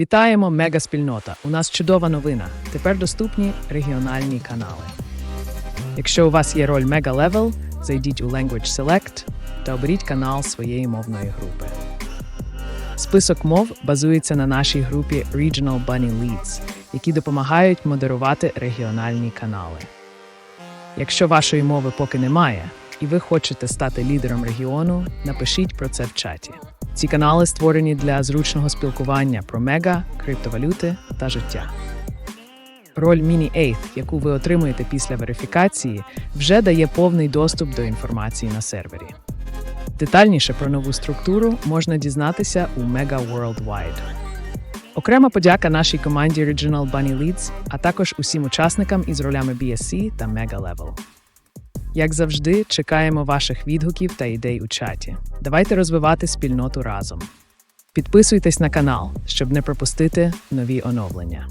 Вітаємо, мегаспільнота! У нас чудова новина. Тепер доступні регіональні канали. Якщо у вас є роль Mega Level, зайдіть у Language Select та оберіть канал своєї мовної групи. Список мов базується на нашій групі Regional Bunny Leads, які допомагають модерувати регіональні канали. Якщо вашої мови поки немає, і ви хочете стати лідером регіону, напишіть про це в чаті. Ці канали створені для зручного спілкування про мега, криптовалюти та життя. Роль Mini-8, яку ви отримуєте після верифікації, вже дає повний доступ до інформації на сервері. Детальніше про нову структуру можна дізнатися у Mega Worldwide. Окрема подяка нашій команді Original Bunny Leads, а також усім учасникам із ролями BSC та Mega Level. Як завжди, чекаємо ваших відгуків та ідей у чаті. Давайте розвивати спільноту разом. Підписуйтесь на канал, щоб не пропустити нові оновлення.